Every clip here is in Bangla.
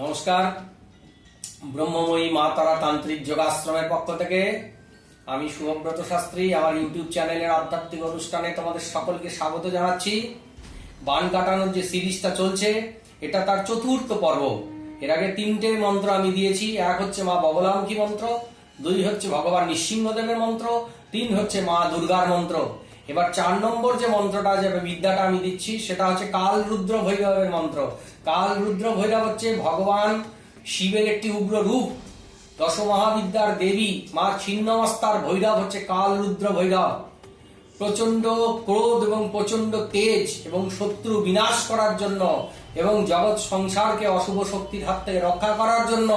নমস্কার। ব্রহ্মময়ী মা তারা তান্ত্রিক যোগাশ্রমের পক্ষ থেকে আমি শুভব্রত শাস্ত্রী, আমার ইউটিউব চ্যানেলের আধ্যাত্মিক অনুষ্ঠানে তোমাদের সকলকে স্বাগত জানাচ্ছি। বান কাটানোর যে সিরিজটা চলছে, এটা তার চতুর্থ পর্ব। এর আগে তিনটে মন্ত্র আমি দিয়েছি, এক হচ্ছে মা বগলামুখী মন্ত্র, দুই হচ্ছে ভগবান নৃসিংহদেবের মন্ত্র, তিন হচ্ছে মা দুর্গার মন্ত্র। এবার চার নম্বর যে মন্ত্রটা যে বিদ্যাটা আমি দিচ্ছি, সেটা হচ্ছে কাল রুদ্র ভৈরবের মন্ত্র। কাল রুদ্র ভৈরব হচ্ছে ভগবান শিবের একটি উগ্র রূপ। দশ মহাবিদ্যার দেবী মা ছিন্নমস্তার ভৈরব হচ্ছে কাল রুদ্র ভৈরব। প্রচণ্ড ক্রোধ এবং প্রচণ্ড তেজ এবং শত্রু বিনাশ করার জন্য এবং জগৎ সংসারকে অশুভ শক্তির হাত থেকে রক্ষা করার জন্য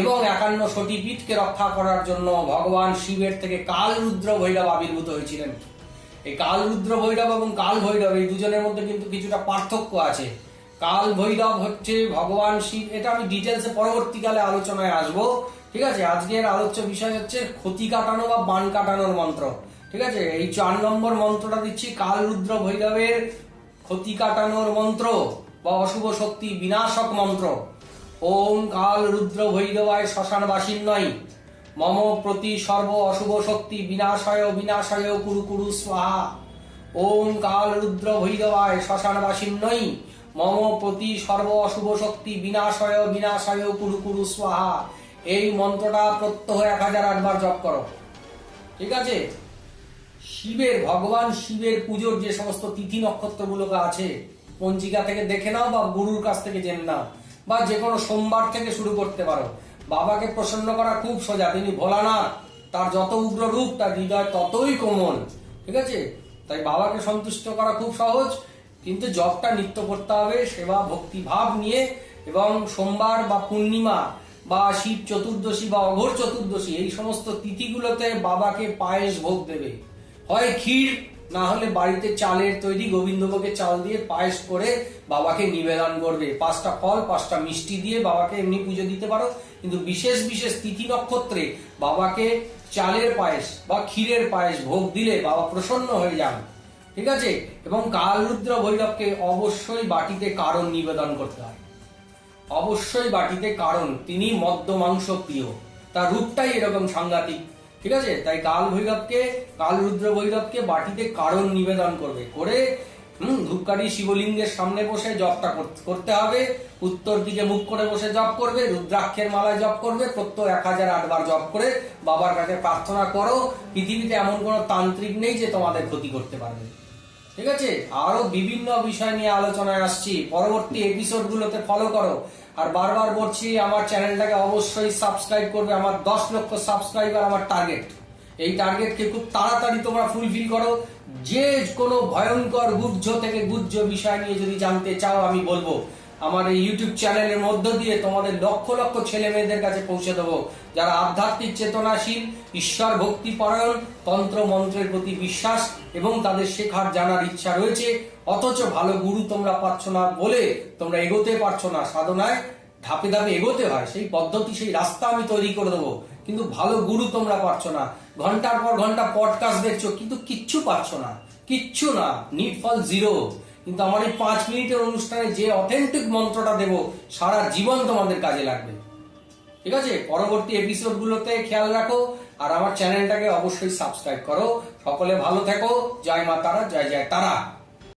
এবং একান্ন সতীপীঠকে রক্ষা করার জন্য ভগবান শিবের থেকে কাল রুদ্র ভৈরব আবির্ভূত হয়েছিলেন। এই কাল রুদ্র ভৈরব এবং কাল ভৈরব, এই দুজনের মধ্যে কিন্তু কিছুটা পার্থক্য আছে। কাল ভৈরব হচ্ছে ভগবান শিব। এটা আমি ডিটেলসে পরবর্তীকালে আলোচনায় আসব। ঠিক আছে? আজকের আলোচ্য বিষয় হচ্ছে ক্ষতি কাটানো বা বান কাটানোর মন্ত্র। ঠিক আছে? এই চার নম্বর মন্ত্রটা দিচ্ছি, কাল রুদ্র ভৈরবের ক্ষতি কাটানোর মন্ত্র বা অশুভ শক্তি বিনাশক মন্ত্র। ওম কাল রুদ্র ভৈরবায় শ্মশান বাসিন্নয় মম প্রতি সর্ব অশুভ শক্তি বিনাশয় বিনাশয় কুরু কুরু স্বাহা। ওম কাল রুদ্র ভৈরবায় শ্মশান বাসিন্নই মম প্রতি সর্ব অশুভ শক্তি বিনাশয় বিনাশয় কুরু কুরু স্বাহা। এই মন্ত্রটা প্রত্যহ এক হাজার আটবার জপ করো। ঠিক আছে? শিবের, ভগবান শিবের পুজোর যে সমস্ত তিথি নক্ষত্রগুলোকে আছে, পঞ্জিকা থেকে দেখে নাও বা গুরুর কাছ থেকে জেনে নাও, বা যে কোনো সোমবার থেকে শুরু করতে পারো। বাবাকে প্রসন্ন করা খুব সোজা। তিনি ভোলানাথ। তার যত উগ্র রূপ, তার হৃদয় ততই কোমল। ঠিক আছে? তাই বাবাকে সন্তুষ্ট করা খুব সহজ। কিন্তু জবটা নিত্য করতে হবে, সেবা, ভক্তি, ভাব নিয়ে। এবং সোমবার বা পূর্ণিমা বা শিব চতুর্দশী বা অঘোর চতুর্দশী, এই সমস্ত তিথিগুলোতে বাবাকে পায়েস ভোগ দেবে। হয় ক্ষীর, না হলে বাড়িতে চালের তৈরি গোবিন্দভোগের চাল দিয়ে পায়েস করে বাবাকে নিবেদন করবে। পাঁচটা ফল, পাঁচটা মিষ্টি দিয়ে বাবাকে এমনি পুজো দিতে পারো। কিন্তু বিশেষ বিশেষ তিথি নক্ষত্রে বাবাকে চালের পায়েস বা ক্ষীরের পায়েস ভোগ দিলে বাবা প্রসন্ন হয়ে যান, ঠিক আছে? এবং কালরুদ্র ভৈরবকে অবশ্যই বাটিতে কারণ নিবেদন করতে হয়। অবশ্যই বাটিতে কারণ, তিনি মদ্য মাংস প্রিয়। তার রূপটাই এরকম সাংঘাতিক, ঠিক আছে? তাই কাল ভৈরবকে, কাল রুদ্র ভৈরবকে বাটিতে কারণ নিবেদন করবে। করে হুম শিবলিঙ্গের সামনে বসে জপটা কর- করতে হবে। উত্তর দিকে মুখ করে বসে জপ করবে, রুদ্রাক্ষের মালায় জপ করবে, প্রত্যহ এক হাজার আটবার জপ করে বাবার কাছে প্রার্থনা করো। পৃথিবীতে এমন কোনো তান্ত্রিক নেই যে তোমাদের ক্ষতি করতে পারবে। ঠিক আছে? আরও বিভিন্ন বিষয় নিয়ে আলোচনায় আসছি। পরবর্তী এপিসোড গুলোতে ফলো করো। আর বারবার বলছি, আমার চ্যানেলটাকে অবশ্যই সাবস্ক্রাইব করবে। আমার দশ লক্ষ সাবস্ক্রাইবার আমার টার্গেট এই টার্গেটকে খুব তাড়াতাড়ি তোমরা ফুলফিল করো। যে কোনো ভয়ঙ্কর গুহ্য থেকে গুহ্য বিষয় নিয়ে যদি জানতে চাও, আমি বলব, আমার এই ইউটিউব চ্যানেলের মধ্য দিয়ে তোমাদের লক্ষ লক্ষ ছেলে মেয়েদের কাছে পৌঁছে দেবো। যারা আধ্যাত্মিক চেতনাশীল, ঈশ্বর ভক্তি পরায়ণ, তন্ত্র মন্ত্রের প্রতি বিশ্বাস এবং তাদের শেখার জানার ইচ্ছা রয়েছে, অথচ ভালো গুরু তোমরা পাচ্ছ না বলে তোমরা এগোতে পারছ না। সাধনায় ধাপে ধাপে এগোতে হয়। সেই পদ্ধতি, সেই রাস্তা আমি তৈরি করে দেবো। কিন্তু ভালো গুরু তোমরা পাচ্ছ না। ঘণ্টার পর ঘণ্টা পডকাস্ট দেখছ, কিন্তু কিচ্ছু পাচ্ছ না। কিচ্ছু না। নিট ফল জিরো কিন্তু আমার এই পাঁচ মিনিটের অনুষ্ঠানে যে অথেন্টিক মন্ত্রটা দেব, সারা জীবন তোমাদের কাজে লাগবে। ঠিক আছে? পরবর্তী এপিসোড গুলোতে খেয়াল রাখো, আর আমার চ্যানেলটাকে অবশ্যই সাবস্ক্রাইব করো। সকলে ভালো থেকো। জয় মা তারা, জয় জয় তারা।